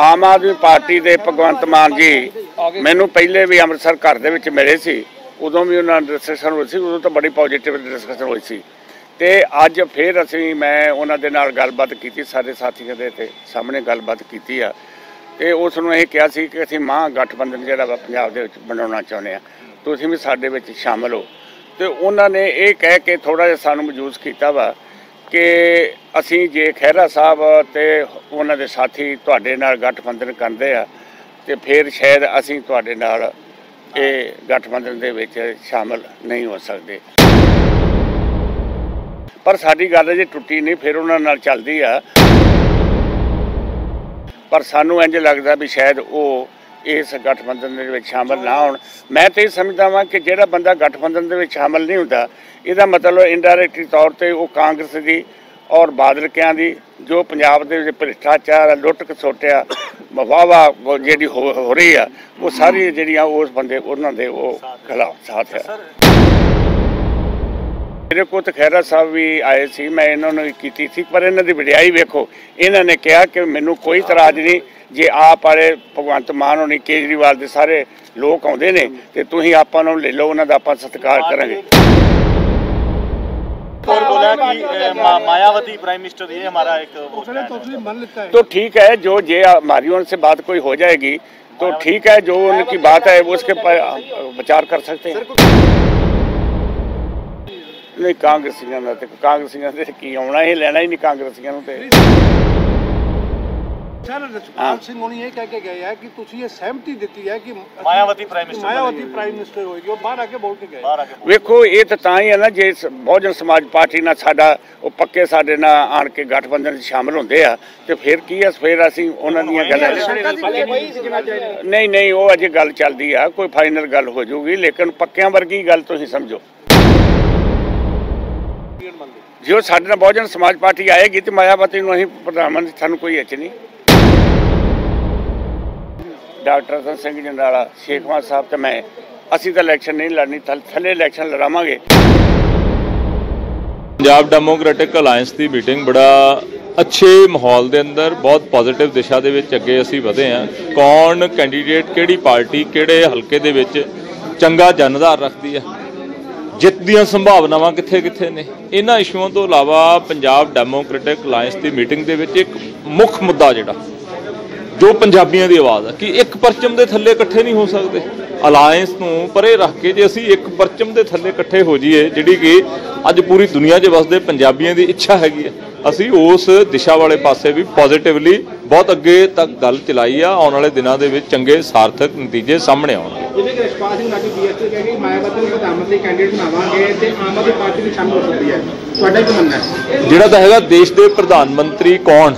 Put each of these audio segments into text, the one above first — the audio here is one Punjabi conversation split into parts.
ਆਮ ਆਦਮੀ ਪਾਰਟੀ ਦੇ ਭਗਵੰਤ ਮਾਨ ਜੀ ਮੈਨੂੰ ਪਹਿਲੇ ਵੀ ਅੰਮ੍ਰਿਤਸਰ ਘਰ ਦੇ ਵਿੱਚ ਮਿਲੇ ਸੀ, ਉਦੋਂ ਵੀ ਉਹਨਾਂ ਨਾਲ ਡਿਸਕਸ਼ਨ ਹੋਈ ਸੀ, ਉਦੋਂ ਤਾਂ ਬੜੀ ਪੋਜ਼ਿਟਿਵ ਡਿਸਕਸ਼ਨ ਹੋਈ ਸੀ। ਤੇ ਅੱਜ ਫੇਰ ਅਸੀਂ, ਮੈਂ ਉਹਨਾਂ ਦੇ ਨਾਲ ਗੱਲਬਾਤ ਕੀਤੀ ਸਾਰੇ ਸਾਥੀਆਂ ਦੇ ਤੇ ਸਾਹਮਣੇ ਗੱਲਬਾਤ ਕੀਤੀ ਆ। ਤੇ ਉਸ ਨੂੰ ਇਹ ਕਿਹਾ ਸੀ ਕਿ ਅਸੀਂ ਮਹਾਂ ਗਠਬੰਧਨ ਜਿਹੜਾ ਵਾ ਪੰਜਾਬ ਦੇ ਵਿੱਚ ਬਣਾਉਣਾ ਚਾਹੁੰਦੇ ਆ, ਤੁਸੀਂ ਵੀ ਸਾਡੇ ਵਿੱਚ ਸ਼ਾਮਲ ਹੋ। ਤੇ ਉਹਨਾਂ ਨੇ ਇਹ ਕਹਿ ਕੇ ਥੋੜਾ ਜਿਹਾ ਸਾਨੂੰ ਮਜੂਸ ਕੀਤਾ ਵਾ ਕਿ ਅਸੀਂ ਜੇ ਖਹਿਰਾ ਸਾਹਿਬ ਤੇ ਉਹਨਾਂ ਦੇ ਸਾਥੀ ਤੁਹਾਡੇ ਨਾਲ ਗਠਬੰਧਨ ਕਰਦੇ ਆ, ਤੇ ਫਿਰ ਸ਼ਾਇਦ ਅਸੀਂ ਤੁਹਾਡੇ ਨਾਲ ਇਹ ਗਠਬੰਧਨ ਦੇ ਵਿੱਚ ਸ਼ਾਮਲ ਨਹੀਂ ਹੋ ਸਕਦੇ। ਪਰ ਸਾਡੀ ਗੱਲ ਜੇ ਟੁੱਟੀ ਨਹੀਂ, ਫਿਰ ਉਹਨਾਂ ਨਾਲ ਚੱਲਦੀ ਆ। ਪਰ ਸਾਨੂੰ ਇੰਜ ਲੱਗਦਾ ਵੀ ਸ਼ਾਇਦ ਉਹ ਇਸ ਗਠਬੰਧਨ ਦੇ ਵਿੱਚ ਸ਼ਾਮਲ ਨਾ ਹੋਣ। ਮੈਂ ਤੇ ਇਹ ਸਮਝਦਾ ਵਾਂ ਕਿ ਜਿਹੜਾ ਬੰਦਾ ਗਠਬੰਧਨ ਦੇ ਵਿੱਚ ਸ਼ਾਮਲ ਨਹੀਂ ਹੁੰਦਾ, ਇਹਦਾ ਮਤਲਬ ਇਨਡਾਇਰੈਕਟਲੀ ਤੌਰ ਤੇ ਉਹ ਕਾਂਗਰਸ ਦੀ ਔਰ ਬਾਦਲਕਿਆਂ ਦੀ, ਜੋ ਪੰਜਾਬ ਦੇ ਵਿੱਚ ਭ੍ਰਿਸ਼ਟਾਚਾਰ ਲੁੱਟ ਖਸੋਟਿਆ ਵਾਵਾ ਜਿਹੜੀ ਹੋ ਹੋ ਰਹੀ ਆ, ਉਹ ਸਾਰੀ ਜਿਹੜੀਆਂ ਉਸ ਬੰਦੇ, ਉਹਨਾਂ ਦੇ ਉਹ ਖਿਲਾਫ ਸਾਥ ਹੈ ਮੇਰੇ ਕੋਲ ਤਾਂ ਖੈਰਾ ਸਾਹਿਬ ਵੀ ਆਏ ਸੀ ਮੈਂ ਇਹਨਾਂ ਨੂੰ ਵੀ ਕੀਤੀ ਸੀ ਪਰ ਇਹਨਾਂ ਦੀ ਵਡਿਆਈ ਵੇਖੋ ਇਹਨਾਂ ਨੇ ਕਿਹਾ ਕਿ ਮੈਨੂੰ ਕੋਈ ਇਤਰਾਜ਼ ਨਹੀਂ ਜੇ ਆਪ ਵਾਲੇ ਭਗਵੰਤ ਮਾਨ ਹੋਣੀ ਕੇਜਰੀਵਾਲ ਦੇ ਸਾਰੇ ਲੋਕ ਆਉਂਦੇ ਨੇ ਤੇ ਤੁਸੀਂ ਆਪਾਂ ਨੂੰ ਲੈ ਲਓ ਉਹਨਾਂ ਦਾ ਆਪਾਂ ਸਤਿਕਾਰ ਕਰਾਂਗੇ और बोला कि अ, मा- मायावती प्राइम मिनिस्टर ये हमारा एक वो उसने stand तो है। उसने मान लेता है तो ठीक है जो जे हमारी उनसे बात कोई हो जाएगी तो ठीक है जो उनकी बात है वो उसके पर विचार कर सकते हैं ਨਹੀਂ ਕਾਂਗਰਸੀਆਂ ਦਾ ਤੇ ਕਾਂਗਰਸੀਆਂ ਦੇ ਕੀ ਆਉਣਾ ਇਹ ਲੈਣਾ ਹੀ ਨਹੀਂ ਕਾਂਗਰਸੀਆਂ ਨੂੰ ਤੇ। ਸਰ ਰਜਪਾਲ ਸਿੰਘ ਹੋਣੀ ਇਹ ਕਹਿ ਕੇ ਗਏ ਆ ਕਿ ਤੁਸੀਂ ਇਹ ਸਹਿਮਤੀ ਦਿੱਤੀ ਹੈ ਕਿ ਮਾਇਆਵਤੀ ਪ੍ਰਾਈਮ ਮਿਨਿਸਟਰ ਹੋਏਗੀ ਉਹ ਬਾਹਰ ਆ ਕੇ ਬੋਲ ਕੇ ਗਏ। ਵੇਖੋ ਇਹ ਤਾਂ ਤਾਂ ਹੀ ਹੈ ਨਾ ਜੇ ਬਹੁਜਨ ਸਮਾਜ ਪਾਰਟੀ ਨਾਲ ਸਾਡਾ ਉਹ ਪੱਕੇ ਸਾਡੇ ਨਾਲ ਆਣ ਕੇ ਗਠਬੰਧਨ ਵਿੱਚ ਸ਼ਾਮਲ ਹੁੰਦੇ ਆ ਤੇ ਫਿਰ ਕੀ ਹੈ ਫਿਰ ਅਸੀਂ ਨਹੀਂ ਉਹ ਅਜੇ ਗੱਲ ਚੱਲਦੀ ਆ ਕੋਈ ਫਾਈਨਲ ਗੱਲ ਹੋ ਲੇਕਿਨ ਪੱਕਿਆਂ ਵਰਗੀ ਗੱਲ ਤੁਸੀਂ ਸਮਝੋ। ਜੇ ਉਹ ਸਾਡੇ ਨਾਲ ਬਹੁਜਨ ਸਮਾਜ ਪਾਰਟੀ ਆਏਗੀ ਤੇ ਮਾਇਆਵਤੀ ਨੂੰ ਅਸੀਂ ਪ੍ਰਧਾਨ ਮੰਤਰੀ, ਸਾਨੂੰ ਕੋਈ ਇੱਛ ਨਹੀਂ। ਡਾਕਟਰ ਰਤਨ ਸਿੰਘ ਜੰਡਾਲਾ ਸ਼ੇਖਵਾਲ ਸਾਹਿਬ ਤੇ ਮੈਂ, ਅਸੀਂ ਤਾਂ ਇਲੈਕਸ਼ਨ ਨਹੀਂ ਲੜਨੀ, ਥੱਲੇ ਇਲੈਕਸ਼ਨ ਲੜਾਵਾਂਗੇ। ਪੰਜਾਬ ਡੈਮੋਕ੍ਰੈਟਿਕ ਅਲਾਈਅੰਸ ਦੀ ਮੀਟਿੰਗ ਬੜਾ ਅੱਛੇ ਮਾਹੌਲ ਦੇ ਅੰਦਰ, ਬਹੁਤ ਪੋਜ਼ਿਟਿਵ ਦਿਸ਼ਾ ਦੇ ਵਿੱਚ ਅੱਗੇ ਅਸੀਂ ਵਧੇ ਹਾਂ। ਕੌਣ ਕੈਂਡੀਡੇਟ ਕਿਹੜੀ ਪਾਰਟੀ ਕਿਹੜੇ ਹਲਕੇ ਦੇ ਵਿੱਚ ਚੰਗਾ ਜਨਦਾਰ ਰੱਖਦੀ ਹੈ? ਜਿੱਤ ਦੀਆਂ ਸੰਭਾਵਨਾਵਾਂ ਕਿੱਥੇ ਕਿੱਥੇ ਨੇ? ਇਹਨਾਂ ਇਸ਼ੂਆਂ ਤੋਂ ਇਲਾਵਾ ਪੰਜਾਬ ਡੈਮੋਕ੍ਰੈਟਿਕ ਅਲਾਈਅੰਸ ਦੀ ਮੀਟਿੰਗ ਦੇ ਵਿੱਚ ਇੱਕ ਮੁੱਖ ਮੁੱਦਾ ਜਿਹੜਾ, ਜੋ ਪੰਜਾਬੀਆਂ ਦੀ ਆਵਾਜ਼ ਹੈ ਕਿ ਇੱਕ ਪਰਚਮ ਦੇ ਥੱਲੇ ਇਕੱਠੇ ਨਹੀਂ ਹੋ ਸਕਦੇ। ਅਲਾਈਅੰਸ ਨੂੰ ਪਰੇ ਰੱਖ ਕੇ ਜੇ ਅਸੀਂ ਇੱਕ ਪਰਚਮ ਦੇ ਥੱਲੇ ਇਕੱਠੇ ਹੋ ਜਾਈਏ, ਜਿਹੜੀ ਕਿ ਅੱਜ ਪੂਰੀ ਦੁਨੀਆ 'ਚ ਵਸਦੇ ਪੰਜਾਬੀਆਂ ਦੀ ਇੱਛਾ ਹੈਗੀ ਹੈ ਅਸੀਂ ਉਸ ਦਿਸ਼ਾ ਵਾਲੇ ਪਾਸੇ ਵੀ ਪੋਜ਼ਿਟਿਵਲੀ ਬਹੁਤ ਅੱਗੇ ਤੱਕ ਗੱਲ ਚਲਾਈ ਆ, ਆਉਣ ਵਾਲੇ ਦਿਨਾਂ ਦੇ ਵਿੱਚ ਚੰਗੇ ਸਾਰਥਕ ਨਤੀਜੇ ਸਾਹਮਣੇ ਆਉਣਗੇ। ਜਿਵੇਂ ਕਿ ਰਸ਼ਪਾਲ ਸਿੰਘ ਲਾਡੀ ਬੀਐਸਪੀ ਕਹਿ ਕੈਂਡੀਡੇਟ ਬਣਾਵਾਂਗੇ ਤੇ ਆਮ ਆਦਮੀ ਪਾਰਟੀ ਵੀ ਸ਼ਾਮਲ ਹੋ ਸਕਦੀ ਹੈ। ਤੁਹਾਡਾ ਕੀ ਮੰਨਣਾ ਹੈ? ਜਿਹੜਾ ਤਾਂ ਹੈਗਾ ਦੇਸ਼ ਦੇ ਪ੍ਰਧਾਨ ਮੰਤਰੀ ਕੌਣ,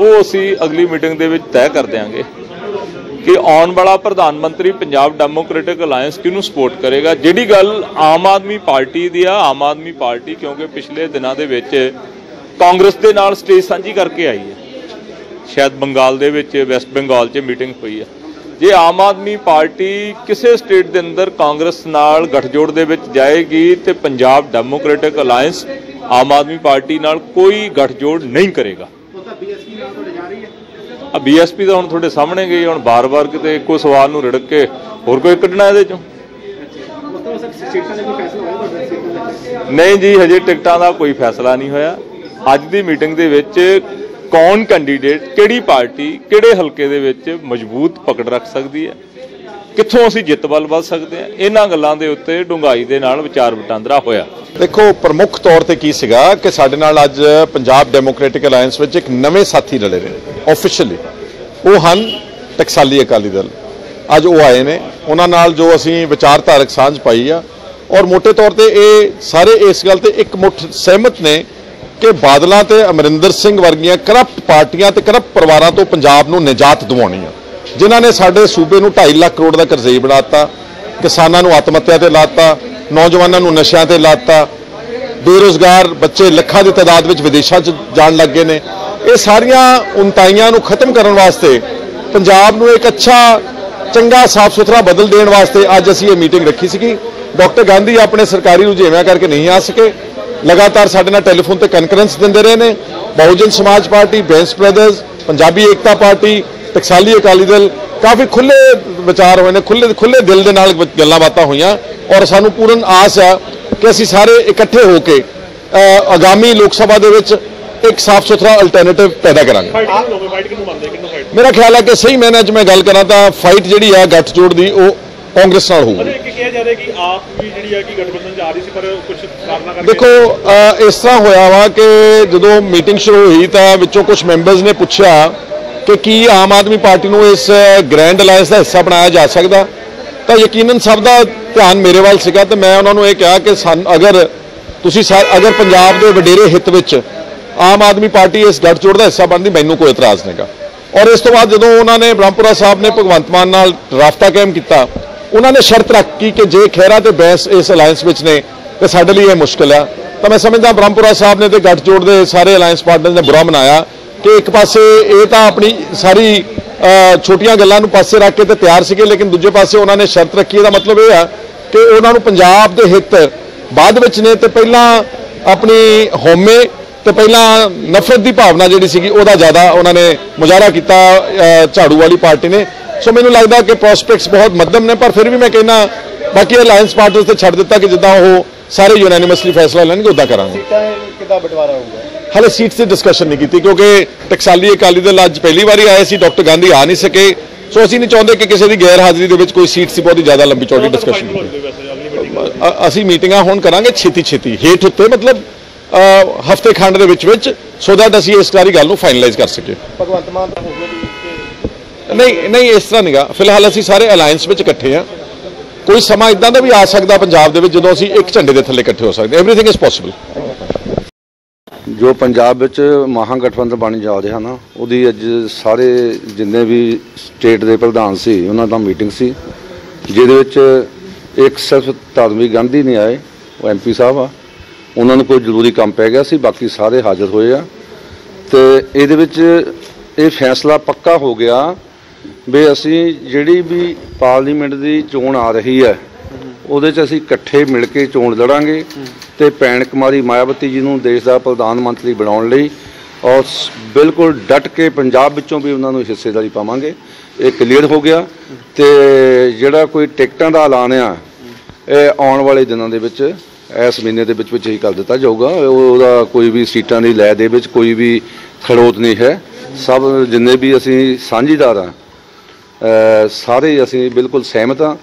ਉਹ ਅਸੀਂ ਅਗਲੀ ਮੀਟਿੰਗ ਦੇ ਵਿੱਚ ਤੈਅ ਕਰ ਦਿਆਂਗੇ ਕਿ ਆਉਣ ਵਾਲਾ ਪ੍ਰਧਾਨ ਮੰਤਰੀ ਪੰਜਾਬ ਡੈਮੋਕ੍ਰੈਟਿਕ ਅਲਾਈਅੰਸ ਕਿਹਨੂੰ ਸਪੋਰਟ ਕਰੇਗਾ। ਜਿਹੜੀ ਗੱਲ ਆਮ ਆਦਮੀ ਪਾਰਟੀ ਦੀ ਆ, ਆਮ ਆਦਮੀ ਪਾਰਟੀ ਕਿਉਂਕਿ ਪਿਛਲੇ ਦਿਨਾਂ ਦੇ ਵਿੱਚ ਕਾਂਗਰਸ ਦੇ ਨਾਲ ਸਟੇਜ ਸਾਂਝੀ ਕਰਕੇ ਆਈ ਹੈ। ਸ਼ਾਇਦ ਬੰਗਾਲ ਦੇ ਵਿੱਚ, ਵੈਸਟ ਬੰਗਾਲ 'ਚ ਮੀਟਿੰਗ ਹੋਈ ਹੈ। ਜੇ ਆਮ ਆਦਮੀ ਪਾਰਟੀ ਕਿਸੇ ਸਟੇਟ ਦੇ ਅੰਦਰ ਕਾਂਗਰਸ ਨਾਲ ਗੱਠਜੋੜ ਦੇ ਵਿੱਚ ਜਾਏਗੀ ਤੇ Punjab democratic alliance Aam Aadmi party ਨਾਲ ਕੋਈ ਗੱਠਜੋੜ ਨਹੀਂ ਕਰੇਗਾ। ਆ ਬੀਐਸਪੀ ਦਾ ਹੁਣ ਤੁਹਾਡੇ ਸਾਹਮਣੇ ਗਈ ਹੁਣ ਬਾਰ-ਬਾਰ ਕਿਤੇ ਇੱਕੋ ਸਵਾਲ ਨੂੰ ਰਿੜਕ ਕੇ ਹੋਰ ਕੋਈ ਕੱਢਣਾ ਇਹਦੇ ਚੋਂ? ਨਹੀਂ ਜੀ ਹਜੇ ਟਿਕਟਾਂ ਦਾ ਕੋਈ ਫੈਸਲਾ ਨਹੀਂ ਹੋਇਆ। ਅੱਜ ਦੀ ਮੀਟਿੰਗ ਦੇ ਵਿੱਚ ਕੌਣ ਕੈਂਡੀਡੇਟ ਕਿਹੜੀ ਪਾਰਟੀ, ਕਿਹੜੇ ਹਲਕੇ ਦੇ ਵਿੱਚ ਮਜ਼ਬੂਤ ਪਕੜ ਰੱਖ ਸਕਦੀ ਹੈ? ਕਿੱਥੋਂ ਅਸੀਂ ਜਿੱਤ ਵੱਲ ਵੱਧ ਸਕਦੇ ਹਾਂ? ਇਹਨਾਂ ਗੱਲਾਂ ਦੇ ਉੱਤੇ ਡੂੰਘਾਈ ਦੇ ਨਾਲ ਵਿਚਾਰ ਵਟਾਂਦਰਾ ਹੋਇਆ। ਦੇਖੋ, ਪ੍ਰਮੁੱਖ ਤੌਰ ਤੇ ਕੀ ਸੀਗਾ ਕਿ ਸਾਡੇ ਨਾਲ ਅੱਜ ਪੰਜਾਬ ਡੈਮੋਕ੍ਰੈਟਿਕ ਅਲਾਈਅੰਸ ਵਿੱਚ ਇੱਕ ਨਵੇਂ ਸਾਥੀ ਰਲੇ ਨੇ ਆਫੀਸ਼ੀਅਲੀ ਉਹ ਹਨ ਟਕਸਾਲੀ ਅਕਾਲੀ ਦਲ। ਅੱਜ ਉਹ ਆਏ ਨੇ। ਉਹਨਾਂ ਨਾਲ ਜੋ ਅਸੀਂ ਵਿਚਾਰਧਾਰਕ ਸਾਂਝ ਪਾਈ ਆ। ਔਰ ਮੋٹے ਤੌਰ ਤੇ ਇਹ ਸਾਰੇ ਇਸ ਗੱਲ ਤੇ ਇੱਕ ਮੁੱਠ ਸਹਿਮਤ ਨੇ ਕਿ ਬਾਦਲਾਂ ਤੇ ਅਮਰਿੰਦਰ ਸਿੰਘ ਵਰਗੀਆਂ ਕਰਪਟ ਪਾਰਟੀਆਂ ਤੇ ਕਰਪਟ ਪਰਿਵਾਰਾਂ ਤੋਂ ਪੰਜਾਬ ਨੂੰ ਨਿਜਾਤ ਦਿਵਾਉਣੀ ਆ। ਜਿਨ੍ਹਾਂ ਨੇ ਸਾਡੇ ਸੂਬੇ ਨੂੰ 2.5 ਲੱਖ ਕਰੋੜ ਦਾ ਕਰਜ਼ਈ ਬਣਾਤਾ ਕਿਸਾਨਾਂ ਨੂੰ ਆਤਮ ਹੱਤਿਆ ਤੇ ਲਾਤਾ ਨੌਜਵਾਨਾਂ ਨੂੰ ਨਸ਼ਿਆਂ ਤੇ ਲਾਤਾ ਬੇਰੋਜ਼ਗਾਰ ਬੱਚੇ ਲੱਖਾਂ ਦੀ ਤਾਦਾਦ ਵਿੱਚ ਵਿਦੇਸ਼ਾਂ 'ਚ ਜਾਣ ਲੱਗੇ ਨੇ। ਇਹ ਸਾਰੀਆਂ ਉਨਤਾਈਆਂ ਨੂੰ ਖਤਮ ਕਰਨ ਵਾਸਤੇ, ਪੰਜਾਬ ਨੂੰ ਇੱਕ ਅੱਛਾ, ਚੰਗਾ ਸਾਫ਼ ਸੁਥਰਾ ਬਦਲ ਦੇਣ ਵਾਸਤੇ ਅੱਜ ਅਸੀਂ ਇਹ ਮੀਟਿੰਗ ਰੱਖੀ ਸੀਗੀ। ਡਾਕਟਰ ਗਾਂਧੀ ਆਪਣੇ ਸਰਕਾਰੀ ਰੁਝੇਵਿਆਂ ਕਰਕੇ ਨਹੀਂ ਆ ਸਕੇ। ਲਗਾਤਾਰ ਸਾਡੇ ਨਾਲ ਟੈਲੀਫੋਨ ਤੇ ਕਨਫਰੈਂਸ ਦਿੰਦੇ ਰਹੇ ਨੇ। Bahujan Samaj party Bains brothers Punjabi Ekta party Taksali Akali Dal ਕਾਫੀ ਖੁੱਲੇ ਵਿਚਾਰ ਹੋਏ ਨੇ ਖੁੱਲੇ ਖੁੱਲੇ ਦਿਲ ਦੇ ਨਾਲ ਗੱਲਾਂ ਬਾਤਾਂ ਹੋਈਆਂ ਔਰ ਸਾਨੂੰ ਪੂਰਨ ਆਸ ਆ ਕਿ ਅਸੀਂ ਸਾਰੇ ਇਕੱਠੇ ਹੋ ਕੇ ਆਗਾਮੀ ਲੋਕ ਸਭਾ ਦੇ ਵਿੱਚ ਇੱਕ ਸਾਫ਼ ਸੁਥਰਾ ਅਲਟਰਨੇਟਿਵ ਪੈਦਾ ਕਰਾਂਗੇ। ਮੇਰਾ ਖਿਆਲ ਹੈ ਕਿ ਸਹੀ ਮੈਨੇ ਅੱਜ ਮੈਂ ਗੱਲ ਕਰਾਂ ਤਾਂ ਫਾਈਟ ਜਿਹੜੀ ਆ ਗੱਠਜੋੜ ਦੀ ਉਹ ਕਾਂਗਰਸ ਨਾਲ ਹੋਊਗੀ। ਕਿਹਾ ਜਾ ਰਿਹਾ ਕਿ ਆਪ ਵੀ ਜਿਹੜੀ ਹੈ ਕਿ ਗਠਬੰਧਨ ਚ ਆ ਰਹੀ ਸੀ ਪਰ ਕੁਝ ਦੇਖੋ ਇਸ ਤਰ੍ਹਾਂ ਹੋਇਆ ਵਾ ਕਿ ਜਦੋਂ ਮੀਟਿੰਗ ਸ਼ੁਰੂ ਹੋਈ ਤਾਂ ਵਿੱਚੋਂ ਕੁਝ ਮੈਂਬਰਸ ਨੇ ਪੁੱਛਿਆ ਕਿ ਕੀ ਆਮ ਆਦਮੀ ਪਾਰਟੀ ਨੂੰ ਇਸ ਗ੍ਰੈਂਡ ਅਲਾਈਅੰਸ ਦਾ ਹਿੱਸਾ ਬਣਾਇਆ ਜਾ ਸਕਦਾ। ਤਾਂ ਯਕੀਨਨ ਸਭ ਦਾ ਧਿਆਨ ਮੇਰੇ ਵੱਲ ਸੀਗਾ ਤੇ ਮੈਂ ਉਹਨਾਂ ਨੂੰ ਇਹ ਕਿਹਾ ਕਿ ਸਨ ਅਗਰ ਤੁਸੀਂ ਸਾ- ਅਗਰ ਪੰਜਾਬ ਦੇ ਵਡੇਰੇ ਹਿੱਤ ਵਿੱਚ ਆਮ ਆਦਮੀ ਪਾਰਟੀ ਇਸ ਗੱਠਜੋੜ ਦਾ ਹਿੱਸਾ ਬਣਦੀ, ਮੈਨੂੰ ਕੋਈ ਇਤਰਾਜ਼ ਨਹੀਂਗਾ। ਔਰ ਇਸ ਤੋਂ ਬਾਅਦ ਜਦੋਂ ਉਹਨਾਂ ਨੇ ਬ੍ਰਹਮਪੁਰਾ ਸਾਹਿਬ ਨੇ ਭਗਵੰਤ ਮਾਨ ਨਾਲ ਰਾਫਤਾ ਕਾਇਮ ਕੀਤਾ, ਉਹਨਾਂ ਨੇ ਸ਼ਰਤ ਰੱਖੀ ਕਿ ਜੇ ਖਹਿਰਾ ਤੇ ਬੈਂਸ ਇਸ ਅਲਾਈਅੰਸ ਵਿੱਚ ਨੇ ਤੇ ਸਾਡੇ ਲਈ ਇਹ ਮੁਸ਼ਕਲ ਆ। ਤਾਂ ਮੈਂ ਸਮਝਦਾ ਬ੍ਰਹਮਪੁਰਾ ਸਾਹਿਬ ਨੇ ਤੇ ਗੱਠਜੋੜ ਦੇ ਸਾਰੇ ਅਲਾਈਅੰਸ ਪਾਰਟਨਰਸ ਨੇ ਬੁਰਾ ਮਨਾਇਆ ਕਿ ਇੱਕ ਪਾਸੇ ਇਹ ਤਾਂ ਆਪਣੀ ਸਾਰੀ ਛੋਟੀਆਂ ਗੱਲਾਂ ਨੂੰ ਪਾਸੇ ਰੱਖ ਕੇ ਤੇ ਤਿਆਰ ਸੀਗੇ, ਲੇਕਿਨ ਦੂਜੇ ਪਾਸੇ ਉਹਨਾਂ ਨੇ ਸ਼ਰਤ ਰੱਖੀ। ਇਹਦਾ ਮਤਲਬ ਇਹ ਆ ਕਿ ਉਹਨਾਂ ਨੂੰ ਪੰਜਾਬ ਦੇ ਹਿੱਤ ਬਾਅਦ ਵਿੱਚ ਨੇ ਤੇ ਪਹਿਲਾਂ ਆਪਣੀ ਹੋਮੇ ਤੇ ਪਹਿਲਾਂ ਨਫ਼ਰਤ ਦੀ ਭਾਵਨਾ ਜਿਹੜੀ ਸੀਗੀ, ਉਹਦਾ ਜ਼ਿਆਦਾ ਉਹਨਾਂ ਨੇ ਮੁਜ਼ਾਹਰਾ ਕੀਤਾ ਝਾੜੂ ਵਾਲੀ ਪਾਰਟੀ ਨੇ। ਸੋ ਮੈਨੂੰ ਲੱਗਦਾ ਕਿ ਪ੍ਰੋਸਪੈਕਟਸ ਬਹੁਤ ਮੱਧਮ ਨੇ, ਪਰ ਫਿਰ ਵੀ ਮੈਂ ਕਹਿੰਦਾ, ਬਾਕੀ ਅਲਾਈਅੰਸ ਪਾਰਟਨਰਸ ਤੇ ਛੱਡ ਦਿੱਤਾ ਕਿ ਜਿੱਦਾਂ ਉਹ ਸਾਰੇ ਯੂਨੈਨਿਮਸਲੀ ਫੈਸਲਾ ਲੈਣਗੇ ਉਦਾਂ ਕਰਾਂਗੇ। ਕਿੱਦਾਂ ਬਟਵਾਰਾ ਹੋਊਗਾ? ਹਾਲੇ ਸੀਟਸ ਦੀ ਡਿਸਕਸ਼ਨ ਨਹੀਂ ਕੀਤੀ ਕਿਉਂਕਿ ਟਕਸਾਲੀ ਅਕਾਲੀ ਦਲ ਅੱਜ ਪਹਿਲੀ ਵਾਰੀ ਆਏ ਸੀ ਡਾਕਟਰ ਗਾਂਧੀ ਆ ਨਹੀਂ ਸਕੇ। ਸੋ ਅਸੀਂ ਨਹੀਂ ਚਾਹੁੰਦੇ ਕਿ ਕਿਸੇ ਦੀ ਗੈਰ ਹਾਜ਼ਰੀ ਦੇ ਵਿੱਚ ਕੋਈ ਸੀਟ ਸੀ ਬਹੁਤ ਹੀ ਜ਼ਿਆਦਾ ਲੰਬੀ ਚੌੜੀ ਡਿਸਕਸ਼ਨ ਅਸੀਂ ਮੀਟਿੰਗਾਂ ਹੁਣ ਕਰਾਂਗੇ ਛੇਤੀ ਛੇਤੀ ਹੇਠ ਉੱਤੇ ਮਤਲਬ ਹਫ਼ਤੇ ਖੰਡ ਦੇ ਵਿੱਚ ਵਿੱਚ ਸੋ ਦੈਟ ਅਸੀਂ ਇਸ ਸਾਰੀ ਗੱਲ ਨੂੰ ਫਾਈਨਲਾਈਜ਼ ਕਰ ਸਕੀਏ। ਭਗਵੰਤ ਮਾਨ ਤਾਂ ਹੋ ਗਿਆ ਨਹੀਂ ਨਹੀਂ ਇਸ ਤਰ੍ਹਾਂ ਨਹੀਂਗਾ ਫਿਲਹਾਲ ਅਸੀਂ ਸਾਰੇ ਅਲਾਈਅੰਸ ਵਿੱਚ ਇਕੱਠੇ ਆ ਕੋਈ ਸਮਾਂ ਇਦਾਂ ਦਾ ਵੀ ਆ ਸਕਦਾ ਪੰਜਾਬ ਦੇ ਵਿੱਚ ਜਦੋਂ ਅਸੀਂ ਇੱਕ ਝੰਡੇ ਦੇ ਥੱਲੇ ਇਕੱਠੇ ਹੋ ਸਕਦੇ ਐਵਰੀਥਿੰਗ ਇਜ਼ ਪੋਸੀਬਲ ਜੋ ਪੰਜਾਬ ਵਿੱਚ ਮਹਾਗਠਬੰਧਨ ਬਣ ਜਾ ਰਿਹਾ ਨਾ, ਉਹਦੀ ਅੱਜ ਸਾਰੇ ਜਿੰਨੇ ਵੀ ਸਟੇਟ ਦੇ ਪ੍ਰਧਾਨ ਸੀ, ਉਹਨਾਂ ਦਾ ਮੀਟਿੰਗ ਸੀ, ਜਿਹਦੇ ਵਿੱਚ ਇੱਕ ਸਿਰਫ ਧਰਮੀ ਗਾਂਧੀ ਨਹੀਂ ਆਏ, ਉਹ ਐਮਪੀ ਸਾਹਿਬ ਆ। ਉਹਨਾਂ ਨੂੰ ਕੋਈ ਜ਼ਰੂਰੀ ਕੰਮ ਪੈ ਗਿਆ ਸੀ, ਬਾਕੀ ਸਾਰੇ ਹਾਜ਼ਰ ਹੋਏ ਆ। ਤੇ ਇਹਦੇ ਵਿੱਚ ਇਹ ਫੈਸਲਾ ਪੱਕਾ ਹੋ ਗਿਆ ਵੀ ਅਸੀਂ ਜਿਹੜੀ ਵੀ ਪਾਰਲੀਮੈਂਟ ਦੀ ਚੋਣ ਆ ਰਹੀ ਹੈ, ਉਹਦੇ 'ਚ ਅਸੀਂ ਇਕੱਠੇ ਮਿਲ ਕੇ ਚੋਣ ਲੜਾਂਗੇ ਤੇ ਭੈਣ ਕੁਮਾਰੀ ਮਾਇਆਵਤੀ ਜੀ ਨੂੰ ਦੇਸ਼ ਦਾ ਪ੍ਰਧਾਨ ਮੰਤਰੀ ਬਣਾਉਣ ਲਈ ਔਰ ਬਿਲਕੁਲ ਡਟ ਕੇ ਪੰਜਾਬ ਵਿੱਚੋਂ ਵੀ ਉਹਨਾਂ ਨੂੰ ਹਿੱਸੇਦਾਰੀ ਪਾਵਾਂਗੇ। ਇਹ ਕਲੀਅਰ ਹੋ ਗਿਆ ਤੇ ਜਿਹੜਾ ਕੋਈ ਟਿਕਟਾਂ ਦਾ ਐਲਾਨ ਆ, ਇਹ ਆਉਣ ਵਾਲੇ ਦਿਨਾਂ ਦੇ ਵਿੱਚ, ਇਸ ਮਹੀਨੇ ਦੇ ਵਿੱਚ ਵਿੱਚ ਹੀ ਕਰ ਦਿੱਤਾ ਜਾਊਗਾ। ਉਹ- ਉਹਦਾ ਕੋਈ ਵੀ ਸੀਟਾਂ ਦੀ ਲੈ ਦੇ ਵਿੱਚ ਕੋਈ ਵੀ ਖੜੋਤ ਨਹੀਂ ਹੈ। ਸਭ ਜਿੰਨੇ ਵੀ ਅਸੀਂ ਸਾਂਝੀਦਾਰ ਆ ਸਾਰੇ ਅਸੀਂ ਬਿਲਕੁਲ ਸਹਿਮਤ ਆ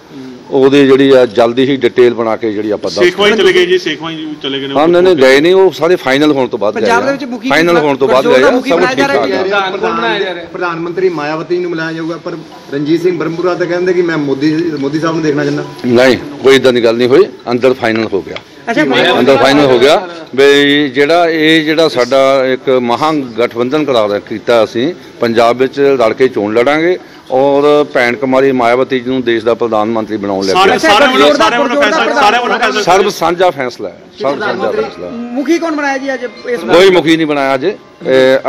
ਉਹਦੀ ਜਿਹੜੀ ਆ ਜਲਦੀ ਹੀ ਡਿਟੇਲ ਬਣਾ ਕੇ ਜਿਹੜੀ ਆਪਾਂ ਦੱਸ ਸੇਖਵਾਈ ਚਲੇ ਗਏ ਜੀ ਸੇਖਵਾਈ ਜੀ ਚਲੇ ਗਏ ਨੇ ਹਾਂ ਨਹੀਂ ਨਹੀਂ ਗਏ ਨਹੀਂ ਉਹ ਸਾਰੇ ਫਾਈਨਲ ਹੋਣ ਤੋਂ ਬਾਅਦ ਗਏ ਪੰਜਾਬ ਦੇ ਵਿੱਚ ਮੁਖੀ ਫਾਈਨਲ ਹੋਣ ਤੋਂ ਬਾਅਦ ਗਏ ਸਭ ਠੀਕ ਠਾਕ ਆ। ਪ੍ਰਧਾਨ ਕੌਣ ਬਣਾਇਆ ਜਾ ਰਿਹਾ। ਪ੍ਰਧਾਨ ਮੰਤਰੀ ਮਾਇਆਵਤੀ ਨੂੰ ਮਿਲਾਇਆ ਜਾਊਗਾ ਪਰ ਰਣਜੀਤ ਸਿੰਘ ਬਰਮਪੁਰਾ ਤਾਂ ਕਹਿੰਦੇ ਕਿ ਮੈਂ ਮੋਦੀ ਮੋਦੀ ਸਾਹਿਬ ਨੂੰ ਦੇਖਣਾ ਚਾਹੁੰਦਾ। ਨਹੀਂ ਕੋਈ ਇਦਾਂ ਦੀ ਗੱਲ ਨਹੀਂ ਹੋਈ ਅੰਦਰ ਫਾਈਨਲ ਹੋ ਗਿਆ। ਅੰਦਰ ਫਾਈਨਲ ਹੋ ਗਿਆ। ਵੀ ਜਿਹੜਾ ਇਹ ਜਿਹੜਾ ਸਾਡਾ ਇੱਕ ਮਹਾਂ ਗਠਬੰਧਨ ਕਰਾ ਕੀਤਾ ਅਸੀਂ ਪੰਜਾਬ ਵਿੱਚ ਰਲ ਕੇ ਚੋਣ ਲੜਾਂਗੇ ਔਰ ਭੈਣ ਕੁਮਾਰੀ ਮਾਇਆਵਤੀ ਜੀ ਨੂੰ ਦੇਸ਼ ਦਾ ਪ੍ਰਧਾਨ ਮੰਤਰੀ ਬਣਾਉਣ ਸਾਰੇ ਲੱਗੇ ਸਾਰੇ ਵੱਲੋਂ ਸਾਰੇ ਵੱਲੋਂ ਫੈਸਲਾ ਸਾਰੇ ਵੱਲੋਂ ਫੈਸਲਾ। ਸਰਬ ਸਾਂਝਾ ਫੈਸਲਾ ਹੈ ਸਰਬ ਸਾਂਝਾ ਫੈਸਲਾ ਮੁਖੀ ਕੌਣ ਬਣਾਇਆ ਜੀ ਅੱਜ ਕੋਈ ਮੁਖੀ ਨਹੀਂ ਬਣਾਇਆ ਅਜੇ।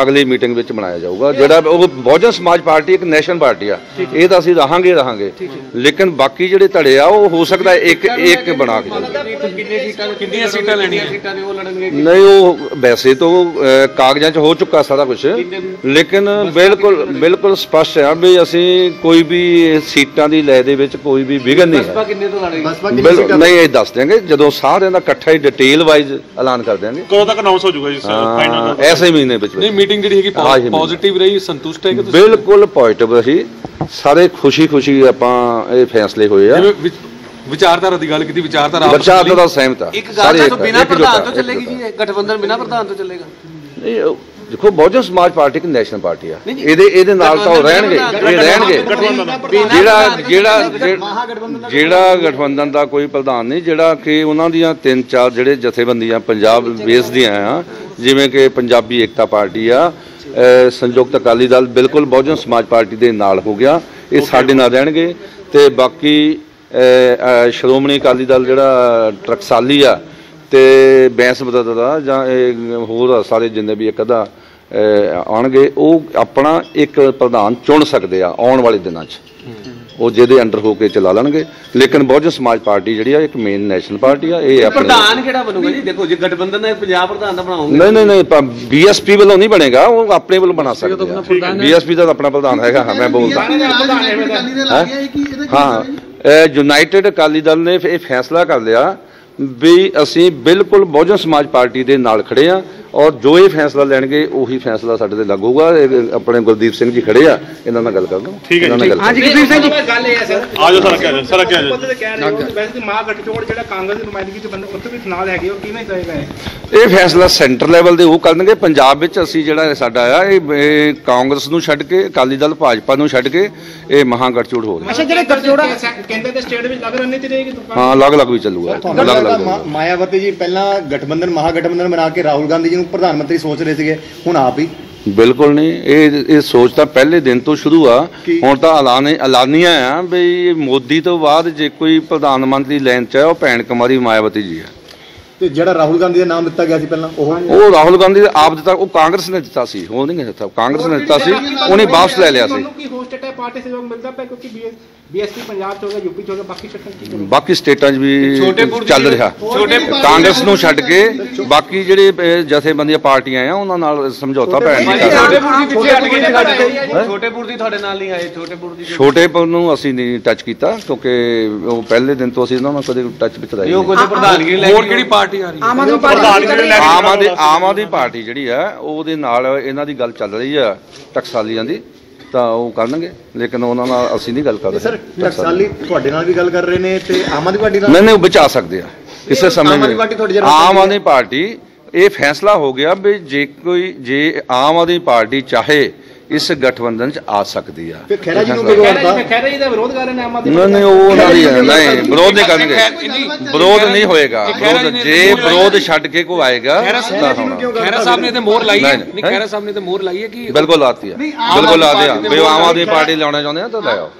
ਅਗਲੀ ਮੀਟਿੰਗ ਵਿੱਚ ਬਣਾਇਆ ਜਾਊਗਾ। ਜਿਹੜਾ ਉਹ ਬਹੁਜਨ ਸਮਾਜ ਪਾਰਟੀ ਇੱਕ ਨੈਸ਼ਨਲ ਪਾਰਟੀ ਆ। ਇਹ ਤਾਂ ਅਸੀਂ ਰਹਾਂਗੇ ਰਹਾਂਗੇ। ਲੇਕਿਨ ਬਾਕੀ ਜਿਹੜੇ ਧੜੇ ਆ ਉਹ ਹੋ ਸਕਦਾ ਇੱਕ ਇੱਕ ਬਣਾ ਕੇ ਜਾਊਗਾ ਕਿੰਨੀਆਂ ਸੀਟਾਂ ਲੈਣੀਆਂ? ਨਹੀਂ ਉਹ ਵੈਸੇ ਤਾਂ ਕਾਗਜ਼ਾਂ 'ਚ ਹੋ ਚੁੱਕਾ ਸਾਰਾ ਕੁਝ ਲੇਕਿਨ ਬਿਲਕੁਲ ਬਿਲਕੁਲ ਸਪਸ਼ਟ ਹੈ ਵੀ ਅਸੀਂ ਕੋਈ ਵੀ ਸੀਟਾਂ ਦੀ ਲੈ ਦੇ ਵਿੱਚ ਕੋਈ ਵੀ ਵਿਘਨ ਨਹੀਂ ਹੈ। ਕਿੰਨੇ ਤੋਂ ਲੜੇਗੀ? ਬਸਪਾ ਨਹੀਂ ਇਹ ਦੱਸ ਦਿਆਂਗੇ। ਜਦੋਂ ਸਾਰਿਆਂ ਦਾ ਇਕੱਠਾ ਹੀ ਡਿਟੇਲ ਵਾਈਜ਼ ਐਲਾਨ ਕਰ ਦਿਆਂਗੇ। ਕਦੋਂ ਤੱਕ ਅਨਾਉਂਸ ਹੋ ਜਾਊਗਾ ਜੀ ਹਾਂ, ਫਾਈਨਲ ਐਸੇ ਮਹੀਨੇ ਵਿੱਚ ਨਹੀਂ ਮੀਟਿੰਗ ਜਿਹੜੀ ਹੈਗੀ ਪੋਜ਼ਿਟਿਵ ਰਹੀ ਸੰਤੁਸ਼ਟ ਹੈ ਕਿ ਤੁਸੀਂ? ਬਿਲਕੁਲ ਪੋਜ਼ਿਟਿਵ ਰਹੀ। ਸਾਰੇ ਖੁਸ਼ੀ-ਖੁਸ਼ੀ ਆਪਾਂ ਇਹ ਫੈਸਲੇ ਹੋਏ ਆ। ਵਿਚਾਰਧਾਰਾ ਦੀ ਗੱਲ ਕੀਤੀ ਵਿਚਾਰਧਾਰਾ ਆਪਸ ਬੱਚਾ ਵਿੱਚ ਦਾ ਸਹਿਮਤ ਆ। ਇੱਕ ਸਾਰੇ ਗੱਲ ਤਾਂ ਬਿਨਾ ਪ੍ਰਧਾਨ ਤੋਂ ਚੱਲੇਗੀ ਜੀ ਗਠਬੰਧਨ ਬਿਨਾ ਪ੍ਰਧਾਨ ਤੋਂ ਚੱਲੇਗਾ। ਨਹੀਂ ਦੇਖੋ ਬਹੁਜਨ ਸਮਾਜ ਪਾਰਟੀ ਇੱਕ ਨੈਸ਼ਨਲ ਪਾਰਟੀ ਆ। ਇਹਦੇ ਇਹਦੇ ਨਾਲ ਤਾਂ ਉਹ ਰਹਿਣਗੇ ਇਹ ਰਹਿਣਗੇ। ਜਿਹੜਾ ਜਿਹੜਾ ਜਿਹੜਾ ਗਠਬੰਧਨ ਦਾ ਕੋਈ ਪ੍ਰਧਾਨ ਨਹੀਂ ਜਿਹੜਾ ਕਿ ਉਹਨਾਂ ਦੀਆਂ ਤਿੰਨ ਚਾਰ ਜਿਹੜੇ ਜਥੇਬੰਦੀਆਂ ਪੰਜਾਬ ਬੇਸ ਦੀਆਂ ਆ ਜਿਵੇਂ ਕਿ ਪੰਜਾਬੀ ਏਕਤਾ ਪਾਰਟੀ ਆ ਸੰਯੁਕਤ ਅਕਾਲੀ ਦਲ ਬਿਲਕੁਲ ਬਹੁਜਨ ਸਮਾਜ ਪਾਰਟੀ ਦੇ ਨਾਲ ਹੋ ਗਿਆ ਇਹ ਸਾਡੇ ਨਾਲ ਰਹਿਣਗੇ। ਤੇ ਬਾਕੀ ਸ਼੍ਰੋਮਣੀ ਅਕਾਲੀ ਦਲ ਜਿਹੜਾ ਟਰਕਸਾਲੀ ਆ ਤੇ ਬੈਂਸ ਬਦਦ ਦਾ ਜਾਂ ਇਹ ਹੋਰ ਸਾਰੇ ਜਿੰਨੇ ਵੀ ਇੱਕ ਅੱਧਾ ਅਹ, ਆਉਣਗੇ ਉਹ ਆਪਣਾ ਇੱਕ ਪ੍ਰਧਾਨ ਚੁਣ ਸਕਦੇ ਆ ਆਉਣ ਵਾਲੇ ਦਿਨਾਂ 'ਚ। ਉਹ ਜਿਹਦੇ ਅੰਡਰ ਹੋ ਕੇ ਚਲਾ ਲੈਣਗੇ। ਲੇਕਿਨ ਬਹੁਜਨ ਸਮਾਜ ਪਾਰਟੀ ਜਿਹੜੀ ਆ ਇੱਕ ਮੇਨ ਨੈਸ਼ਨਲ ਪਾਰਟੀ ਆ ਇਹ ਆਪਣੇ ਪ੍ਰਧਾਨ ਕਿਹੜਾ ਬਣੂਗਾ ਜੀ? ਦੇਖੋ ਜੇ ਗਠਬੰਧਨ ਦਾ ਪੰਜਾਬ ਪ੍ਰਧਾਨ ਦਾ ਬਣਾਉਂਗੇ ਨਹੀਂ ਨਹੀਂ ਨਹੀਂ ਬੀਐਸਪੀ ਵੱਲੋਂ ਨਹੀਂ ਬਣੇਗਾ ਉਹ ਆਪਣੇ ਵੱਲੋਂ ਬਣਾ ਸਕਦੇ ਆ। ਬੀਐਸਪੀ ਦਾ ਤਾਂ ਆਪਣਾ ਪ੍ਰਧਾਨ ਹੈਗਾ ਹਾਂ ਮੈਂ ਬੋਲਦਾ। ਹਾਂ? ਯੂਨਾਈਟਿਡ ਅਕਾਲੀ ਦਲ ਨੇ ਇਹ ਫੈਸਲਾ ਕਰ ਲਿਆ ਵੀ ਅਸੀਂ ਬਿਲਕੁਲ ਬਹੁਜਨ ਸਮਾਜ ਪਾਰਟੀ ਦੇ ਨਾਲ ਖੜੇ ਆ ਔਰ ਜੋ ਇਹ ਫੈਸਲਾ ਲੈਣਗੇ ਉਹੀ ਫੈਸਲਾ ਸਾਡੇ ਤੇ ਲੱਗੂ ਹੋਊਗਾ। ਇਹ ਆਪਣੇ ਗੁਰਦੀਪ ਸਿੰਘ ਜੀ ਖੜੇ ਆ ਇਹਨਾਂ ਨਾਲ ਗੱਲ ਕਰ ਲਓ। ਠੀਕ ਹੈ ਇਹਨਾਂ ਨਾਲ ਗੱਲ ਕਰ ਹਾਂਜੀ ਗੁਰਦੀਪ ਸਿੰਘ ਜੀ। ਗੱਲ ਇਹ ਹੈ ਸਰ। ਆ ਜਾਓ ਸਰ ਅੱਗੇ ਸਰ ਅੱਗੇ ਆ ਜਾਓ। ਪਤਾ ਕਹਿ ਰਹੇ ਹੋ ਵੈਸੇ ਮਾਂ ਗੱਠਜੋੜ ਜਿਹੜਾ ਕਾਂਗਰਸ ਦੀ ਨੁਮਾਇੰਦਗੀ ਚ ਬੰਦੇ ਉੱਥੇ ਵੀ ਨਾਲ ਹੈਗੇ ਉਹ ਕਿਵੇਂ ਕਹੇਗਾ ਇਹ ਇਹ ਫੈਸਲਾ ਸੈਂਟਰ ਲੈਵਲ ਦੇ ਉਹ ਕਰਨਗੇ। ਪੰਜਾਬ ਵਿੱਚ ਅਸੀਂ ਜਿਹੜਾ ਸਾਡਾ ਆ ਇਹ ਕਾਂਗਰਸ ਨੂੰ ਛੱਡ ਕੇ ਅਕਾਲੀ ਦਲ ਭਾਜਪਾ ਨੂੰ ਛੱਡ ਕੇ ਇਹ ਮਹਾਗੜਚੂੜ ਹੋ ਰਿਹਾ। ਅੱਛਾ ਜਿਹੜੇ ਗੱਠਜੋੜਾ ਕੇਂਦਰ ਦੇ ਸਟੇਟ ਵਿੱਚ ਲੱਗ ਰਣਨੀਤੀ ਰਹੇਗੀ ਤਾਂ ਹਾਂ ਅਲੱਗ-ਅਲੱਗ ਵੀ ਚੱਲੂਗਾ। ਲੱਗਦਾ। ਮਾ- ਮਾਇਆਵਤੀ ਜੀ ਪਹਿਲਾਂ ਗਠਬੰਧਨ ਮਹਾਗਠਬੰਧਨ ਬਣਾ ਕੇ ਰਾਹੁਲ ਗਾਂਧੀ ਜੀ ਨੂੰ ਪ੍ਰਧਾਨ ਮੰਤਰੀ ਸੋਚ ਰਹੇ ਸੀਗੇ ਹੁਣ ਆਪ ਹੀ? ਬਿਲਕੁਲ ਨਹੀਂ। ਇਹ ਇਹ ਸੋਚ ਤਾਂ ਪਹਿਲੇ ਦਿਨ ਤੋਂ ਸ਼ੁਰੂ ਆ। ਕੀ? ਹੁਣ ਤਾਂ ਐਲਾਨ ਐਲਾਨੀਆਂ ਆ ਵੀ ਮੋਦੀ ਤੋਂ ਬਾਅਦ ਜੇ ਕੋਈ ਪ੍ਰਧਾਨ ਮੰਤਰੀ ਲੈਣ ਚ ਉਹ ਭੈਣ ਕੁਮਾਰੀ ਮਾਇਆਵਤੀ ਜੀ ਆ। ਤੇ ਜਿਹੜਾ ਰਾਹੁਲ ਗਾਂਧੀ ਦਾ ਨਾਮ ਦਿੱਤਾ ਗਿਆ ਸੀ ਪਹਿਲਾਂ ਉਹ? ਉਹ ਰਾਹੁਲ ਗਾਂਧੀ ਦੇ ਆਪ ਦਿੱਤਾ ਉਹ ਕਾਂਗਰਸ ਨੇ ਦਿੱਤਾ ਸੀ। ਉਹ ਨਹੀਂ ਦਿੱਤਾ ਕਾਂਗਰਸ ਨੇ ਦਿੱਤਾ ਸੀ ਉਹਨੇ ਵਾਪਸ ਲੈ ਲਿਆ ਸੀ। ਤੁਹਾਨੂੰ ਕੀ ਹੋਸਟ ਹੈ ਪਾਰਟੀ ਸਹਿਯੋਗ ਮਿਲਦਾ ਪਿਆ ਕਿਉਂਕਿ ਬੀਐਸਪੀ ਪੰਜਾਬ ਚ ਹੋ ਗਿਆ ਯੂਪੀ ਚ ਹੋ ਗਿਆ ਬਾਕੀ ਸਟੇਟਾਂ ਚ ਕੀ ਕਰੋਗੇ? ਬਾਕੀ ਸਟੇਟਾਂ 'ਚ ਵੀ ਛੋਟੇਪੁਰ ਦੀ ਚੱਲ ਰਿਹਾ। ਛੋਟੇ ਕਾਂਗਰਸ ਨੂੰ ਛੱਡ ਕੇ ਬਾਕੀ ਜਿਹੜੇ ਅਹ, ਜਥੇਬੰਦੀਆਂ ਪਾਰਟੀਆਂ ਆ ਉਹਨਾਂ ਨਾਲ ਸਮਝੌਤਾ ਭੈਣ ਨਹੀਂ ਕਰ ਸਕਦੇ ਛੋਟੇਪੁਰ ਦੀ ਪਿੱਛੇ ਹਟ ਗਏ ਜੀ ਸਾਡੇ ਛੋਟੇਪੁਰ ਦੀ ਤੁਹਾਡੇ ਨਾਲ ਨਹੀਂ ਆਏ ਛੋਟੇਪੁਰ ਦੀ ਛੋਟੇਪੁਰ ਨੂੰ ਅਸੀਂ ਨਹੀਂ ਟੱਚ ਕੀਤਾ ਕਿਉਂਕਿ ਉਹ ਪਹਿਲੇ ਦਿਨ ਤੋਂ ਅਸੀਂ ਉਹਨਾਂ ਨਾਲ ਕਦੇ ਟੱਚ ਵਿੱਚ ਰਹੇ ਇਹ ਉਹ ਨਹੀਂ। ਕੁਝ ਪ੍ਰਧਾਨਗੀ ਲੈ ਹੋਰ ਕਿਹੜੀ ਪਾਰਟੀ ਆ ਰਹੀ ਹੈ? ਪ੍ਰਧਾਨ ਜੀ ਲੈ ਆਮ ਆਦਮੀ ਆਮ ਆਦਮੀ ਪਾਰਟੀ ਜਿਹੜੀ ਆ ਉਹਦੇ ਨਾਲ ਇਹਨਾਂ ਦੀ ਗੱਲ ਚੱਲ ਰਹੀ ਆ ਟਕਸਾਲੀਆਂ ਦੀ। ਤਾਂ ਉਹ ਕਰਨਗੇ ਲੇਕਿਨ ਉਹਨਾਂ ਨਾਲ ਅਸੀਂ ਨਹੀਂ ਗੱਲ ਕਰ ਰਹੇ ਸਰ ਟਕਸਾਲੀ ਤੁਹਾਡੇ ਨਾਲ ਵੀ ਗੱਲ ਕਰ ਰਹੇ ਨੇ ਤੇ ਆਮ ਆਦਮੀ ਪਾਰਟੀ ਨਾਲ ਨਹੀਂ ਨਹੀਂ ਉਹ ਬਚਾ ਸਕਦੇ ਆ ਕਿਸੇ ਸਮੇਂ ਵੀ। ਆਮ ਆਦਮੀ ਪਾਰਟੀ ਇਹ ਫੈਸਲਾ ਹੋ ਗਿਆ ਵੀ ਜੇ ਕੋਈ ਜੇ ਆਮ ਆਦਮੀ ਪਾਰਟੀ ਚਾਹੇ ਇਸ ਗਠਬੰਧਨ ਚ ਆ ਸਕਦੀ ਆ। ਫਿਰ ਖਹਿਰਾ ਜੀ ਨੂੰ ਕਿਉਂ ਖਹਿਰਾ ਜੀ ਖਹਿਰਾ ਜੀ ਦਾ ਵਿਰੋਧ ਕਰ ਰਹੇ ਨੇ ਆਮ ਆਦਮੀ ਨਹੀਂ ਨਹੀਂ ਉਹ ਉਹਨਾਂ ਦੀ ਹੈ ਨਹੀਂ ਵਿਰੋਧ ਨਹੀਂ ਕਰਨਗੇ। ਵਿਰੋਧ ਨਹੀਂ ਹੋਏਗਾ। ਵਿਰੋਧ ਜੇ ਵਿਰੋਧ ਛੱਡ ਕੇ ਕੋ ਆਏਗਾ ਤਾਂ ਹੋਣਾ। ਖੈਰਾ ਸਾਹਿਬ ਨੇ ਤੇ ਮੋਹਰ ਲਾਈ ਹੈ। ਨਹੀਂ, ਹੈਂ? ਖੈਰਾ ਸਾਹਿਬ ਨੇ ਤੇ ਮੋਹਰ ਲਾਈ ਹੈ ਕਿ ਬਿਲਕੁਲ ਲਾਤੀ ਆ ਬਿਲਕੁਲ ਲਾ ਦਿਆ ਵੀ ਆਮ ਆਦਮੀ ਪਾਰਟੀ ਲਿਆਉਣਾ ਚਾਹੁੰਦੇ ਆ ਤਾਂ ਲੈ ਆਓ।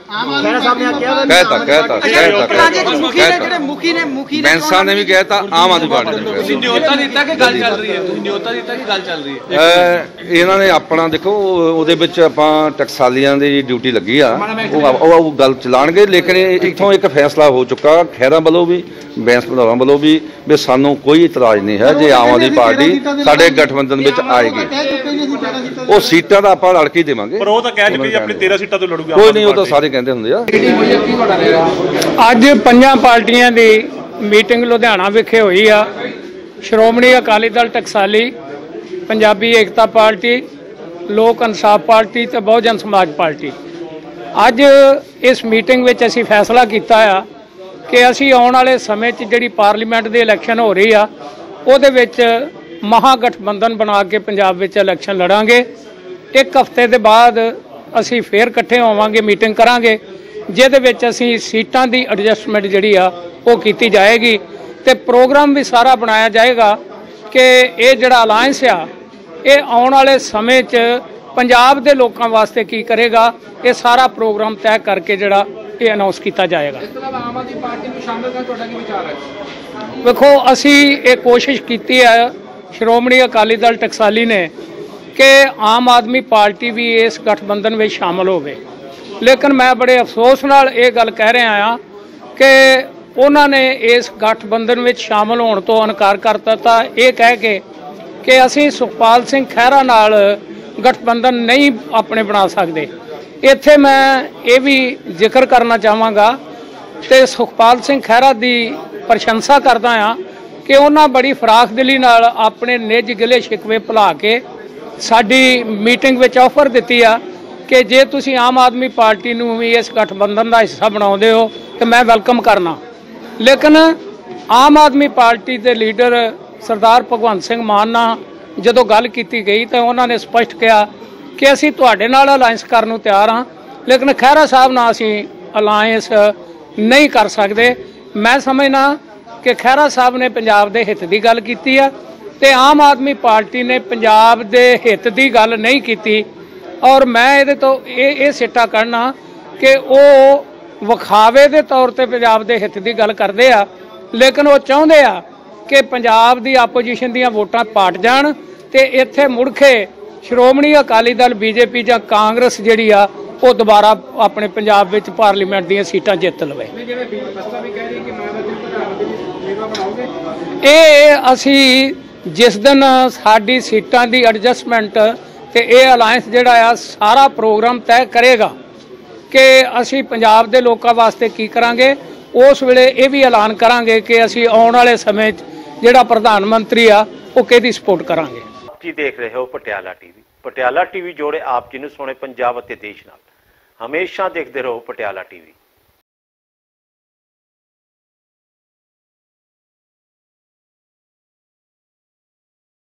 ਖਹਿਰਾ ਸਾਹਿਬ ਨੇ ਕਿਹਾ ਕਹਿਤਾ ਕਹਿਤਾ ਕਹਿਤਾ ਮੁਖੀ ਨੇ ਜਿਹੜੇ ਮੁਖੀ ਨੇ ਮੁਖੀ ਨੇ ਬੈਂਸਾ ਨੇ ਵੀ ਕਹਿਤਾ ਆਮ ਆਦਮੀ ਪਾਰਟੀ ਨੇ ਤੁਸੀਂ ਕਹਿਤਾ ਨਿਯੋਤਾ ਦਿੱਤਾ ਕਿ ਗੱਲ ਚੱਲ ਰਹੀ ਹੈ? ਤੁਸੀਂ ਨਿਯੋਤਾ ਦਿੱਤਾ ਕਿ ਗੱਲ ਚੱਲ ਰਹੀ ਹੈ? ਅਹ ਇਹਨਾਂ ਨੇ ਆਪਣਾ ਦੇਖੋ ਉਹਦੇ ਵਿੱਚ ਆਪਾਂ ਟਕਸਾਲੀਆਂ ਦੀ ਡਿਊਟੀ ਲੱਗੀ ਆ। ਉਹ ਉਹ ਗੱਲ ਚਲਾਣਗੇ ਲੇਕਿਨ ਇੱਥੋਂ ਇੱਕ ਫੈਸਲਾ ਹੋ ਚੁੱਕਾ ਖੈਰਾਂ ਵੱਲੋਂ ਵੀ ਬੈਂਸ ਭਦੌਰਾਂ ਵੱਲੋਂ ਵੀ ਵੀ ਸਾਨੂੰ ਕੋਈ ਇਤਰਾਜ਼ ਨਹੀਂ ਹੈ ਜੇ ਆਮ ਆਦਮੀ ਪਾਰਟੀ ਸਾਡੇ ਗਠਬੰਧਨ ਵਿੱਚ ਆਏਗੀ। ਉਹ ਸੀਟਾਂ ਦਾ ਆਪਾਂ ਲੜ ਕੇ ਹੀ ਦੇਵਾਂਗੇ। ਪਰ ਉਹ ਤਾਂ ਕਹਿ ਚੁੱਕੇ ਜੀ ਆਪਣੀ 13 ਸੀਟਾਂ ਤੋਂ ਲੜੂਗਾ ਕੋਈ ਨਹੀਂ ਉਹ ਤਾਂ ਸਾਰੇ ਕਹਿੰਦੇ ਹੁੰਦੇ ਆ? ਅੱਜ ਪੰਜਾਂ ਪਾਰਟੀਆਂ ਦੀ ਮੀਟਿੰਗ ਲੁਧਿਆਣਾ ਵਿਖੇ ਹੋਈ ਆ। ਸ਼੍ਰੋਮਣੀ ਅਕਾਲੀ ਦਲ ਟਕਸਾਲੀ ਪੰਜਾਬੀ ਏਕਤਾ ਪਾਰਟੀ ਲੋਕ ਇਨਸਾਫ ਪਾਰਟੀ ਤੇ ਬਹੁਜਨ ਸਮਾਜ ਪਾਰਟੀ। ਅੱਜ ਇਸ ਮੀਟਿੰਗ ਵਿੱਚ ਅਸੀਂ ਫੈਸਲਾ ਕੀਤਾ ਆ ਕਿ ਅਸੀਂ ਆਉਣ ਵਾਲੇ ਸਮੇਂ 'ਚ ਜਿਹੜੀ ਪਾਰਲੀਮੈਂਟ ਦੀ ਇਲੈਕਸ਼ਨ ਹੋ ਰਹੀ ਆ, ਉਹਦੇ ਵਿੱਚ ਮਹਾਗਠਬੰਧਨ ਬਣਾ ਕੇ ਪੰਜਾਬ ਵਿੱਚ ਇਲੈਕਸ਼ਨ ਲੜਾਂਗੇ। ਇੱਕ ਹਫ਼ਤੇ ਦੇ ਬਾਅਦ ਅਸੀਂ ਫੇਰ ਇਕੱਠੇ ਹੋਵਾਂਗੇ, ਮੀਟਿੰਗ ਕਰਾਂਗੇ, ਜਿਹਦੇ ਵਿੱਚ ਅਸੀਂ ਸੀਟਾਂ ਦੀ ਐਡਜਸਟਮੈਂਟ ਜਿਹੜੀ ਆ, ਉਹ ਕੀਤੀ ਜਾਏਗੀ। ਤੇ ਪ੍ਰੋਗਰਾਮ ਵੀ ਸਾਰਾ ਬਣਾਇਆ ਜਾਏਗਾ ਕਿ ਇਹ ਜਿਹੜਾ ਅਲਾਈਅੰਸ ਆ ਇਹ ਆਉਣ ਵਾਲੇ ਸਮੇਂ 'ਚ ਪੰਜਾਬ ਦੇ ਲੋਕਾਂ ਵਾਸਤੇ ਕੀ ਕਰੇਗਾ? ਇਹ ਸਾਰਾ ਪ੍ਰੋਗਰਾਮ ਤੈਅ ਕਰਕੇ ਜਿਹੜਾ ਇਹ ਅਨਾਉਂਸ ਕੀਤਾ ਜਾਏਗਾ। ਇਸ ਤੋਂ ਇਲਾਵਾ ਆਮ ਆਦਮੀ ਪਾਰਟੀ ਨੂੰ ਸ਼ਾਮਲ ਕਰਨ ਤੁਹਾਡਾ ਕੀ ਵਿਚਾਰ ਹੈ? ਵੇਖੋ ਅਸੀਂ ਇਹ ਕੋਸ਼ਿਸ਼ ਕੀਤੀ ਹੈ ਸ਼੍ਰੋਮਣੀ ਅਕਾਲੀ ਦਲ ਟਕਸਾਲੀ ਨੇ ਕਿ ਆਮ ਆਦਮੀ ਪਾਰਟੀ ਵੀ ਇਸ ਗਠਬੰਧਨ ਵਿੱਚ ਸ਼ਾਮਲ ਹੋਵੇ। ਲੇਕਿਨ ਮੈਂ ਬੜੇ ਅਫਸੋਸ ਨਾਲ ਇਹ ਗੱਲ ਕਹਿ ਰਿਹਾ ਹਾਂ ਕਿ ਉਹਨਾਂ ਨੇ ਇਸ ਗਠਬੰਧਨ ਵਿੱਚ ਸ਼ਾਮਲ ਹੋਣ ਤੋਂ ਇਨਕਾਰ ਕਰ ਦਿੱਤਾ ਇਹ ਕਹਿ ਕੇ ਕਿ ਅਸੀਂ ਸੁਖਪਾਲ ਸਿੰਘ ਖਹਿਰਾ ਨਾਲ ਗਠਬੰਧਨ ਨਹੀਂ ਆਪਣੇ ਬਣਾ ਸਕਦੇ। ਇੱਥੇ ਮੈਂ ਇਹ ਵੀ ਜ਼ਿਕਰ ਕਰਨਾ ਚਾਹਾਂਗਾ ਤੇ ਸੁਖਪਾਲ ਸਿੰਘ ਖਹਿਰਾ ਦੀ ਪ੍ਰਸ਼ੰਸਾ ਕਰਦਾ ਆ ਕਿ ਉਹਨਾਂ ਬੜੀ ਫਰਾਖ ਦਿਲੀ ਨਾਲ ਆਪਣੇ ਨਿੱਜ ਗਿਲੇ ਸ਼ਿਕਵੇ ਭੁਲਾ ਕੇ ਸਾਡੀ ਮੀਟਿੰਗ ਵਿੱਚ ਆਫਰ ਦਿੱਤੀ ਆ ਕਿ ਜੇ ਤੁਸੀਂ ਆਮ ਆਦਮੀ ਪਾਰਟੀ ਨੂੰ ਵੀ ਇਸ ਗਠਬੰਧਨ ਦਾ ਹਿੱਸਾ ਬਣਾਉਂਦੇ ਹੋ ਤੇ ਮੈਂ ਵੈਲਕਮ ਕਰਨਾ। ਲੇਕਿਨ ਆਮ ਆਦਮੀ ਪਾਰਟੀ ਦੇ ਲੀਡਰ ਸਰਦਾਰ ਭਗਵੰਤ ਸਿੰਘ ਮਾਨ ਨਾਲ ਜਦੋਂ ਗੱਲ ਕੀਤੀ ਗਈ ਤਾਂ ਉਹਨਾਂ ਨੇ ਸਪਸ਼ਟ ਕਿਹਾ ਕਿ ਅਸੀਂ ਤੁਹਾਡੇ ਨਾਲ ਅਲਾਈਅੰਸ ਕਰਨ ਨੂੰ ਤਿਆਰ ਹਾਂ, ਲੇਕਿਨ ਖਹਿਰਾ ਸਾਹਿਬ ਨਾਲ ਅਸੀਂ ਅਲਾਈਅੰਸ ਨਹੀਂ ਕਰ ਸਕਦੇ। ਮੈਂ ਸਮਝਣਾ ਕਿ ਖਹਿਰਾ ਸਾਹਿਬ ਨੇ ਪੰਜਾਬ ਦੇ ਹਿੱਤ ਦੀ ਗੱਲ ਕੀਤੀ ਆ ਤੇ ਆਮ ਆਦਮੀ ਪਾਰਟੀ ਨੇ ਪੰਜਾਬ ਦੇ ਹਿੱਤ ਦੀ ਗੱਲ ਨਹੀਂ ਕੀਤੀ। ਔਰ ਮੈਂ ਇਹਦੇ ਤੋਂ ਇਹ ਇਹ ਸਿੱਟਾ ਕੱਢਣਾ ਕਿ ਉਹ ਵਿਖਾਵੇ ਦੇ ਤੌਰ ਤੇ ਪੰਜਾਬ ਦੇ ਹਿੱਤ ਦੀ ਗੱਲ ਕਰਦੇ ਆ, ਲੇਕਿਨ ਉਹ ਚਾਹੁੰਦੇ ਆ ਕਿ ਪੰਜਾਬ ਦੀ ਆਪੋਜੀਸ਼ਨ ਦੀਆਂ ਵੋਟਾਂ ਪਾਟ ਜਾਣ ਤੇ ਇੱਥੇ ਮੁੜ ਕੇ ਸ਼੍ਰੋਮਣੀ ਅਕਾਲੀ ਦਲ ਬੀਜੇਪੀ ਜਾਂ ਕਾਂਗਰਸ ਜਿਹੜੀ ਆ ਉਹ ਦੁਬਾਰਾ ਆਪਣੇ ਪੰਜਾਬ ਵਿੱਚ ਪਾਰਲੀਮੈਂਟ ਦੀਆਂ ਸੀਟਾਂ ਜਿੱਤ ਲਵੇ। ਇਹ ਅਸੀਂ ਜਿਸ ਦਿਨ ਸਾਡੀ ਸੀਟਾਂ ਦੀ ਐਡਜਸਟਮੈਂਟ ਤੇ ਇਹ ਅਲਾਈਅੰਸ ਜਿਹੜਾ ਆ ਸਾਰਾ ਪ੍ਰੋਗਰਾਮ ਤੈਅ ਕਰੇਗਾ ਕਿ ਅਸੀਂ ਪੰਜਾਬ ਦੇ ਲੋਕਾਂ ਵਾਸਤੇ ਕੀ ਕਰਾਂਗੇ ਉਸ ਵੇਲੇ ਇਹ ਵੀ ਐਲਾਨ ਕਰਾਂਗੇ ਕਿ ਅਸੀਂ ਆਉਣ ਵਾਲੇ ਸਮੇਂ 'ਚ ਜਿਹੜਾ ਪ੍ਰਧਾਨ ਮੰਤਰੀ ਆ, ਉਹ ਕਿਹਦੀ ਸਪੋਰਟ ਕਰਾਂਗੇ? ਜੀ ਦੇਖ ਰਹੇ ਹੋ ਪਟਿਆਲਾ ਟੀਵੀ ਪਟਿਆਲਾ ਟੀਵੀ ਜੋੜੇ ਆਪ ਜੀ ਨੂੰ ਸੋਹਣੇ ਪੰਜਾਬ ਅਤੇ ਦੇਸ਼ ਨਾਲ। ਹਮੇਸ਼ਾ ਦੇਖਦੇ ਰਹੋ ਪਟਿਆਲਾ ਟੀਵੀ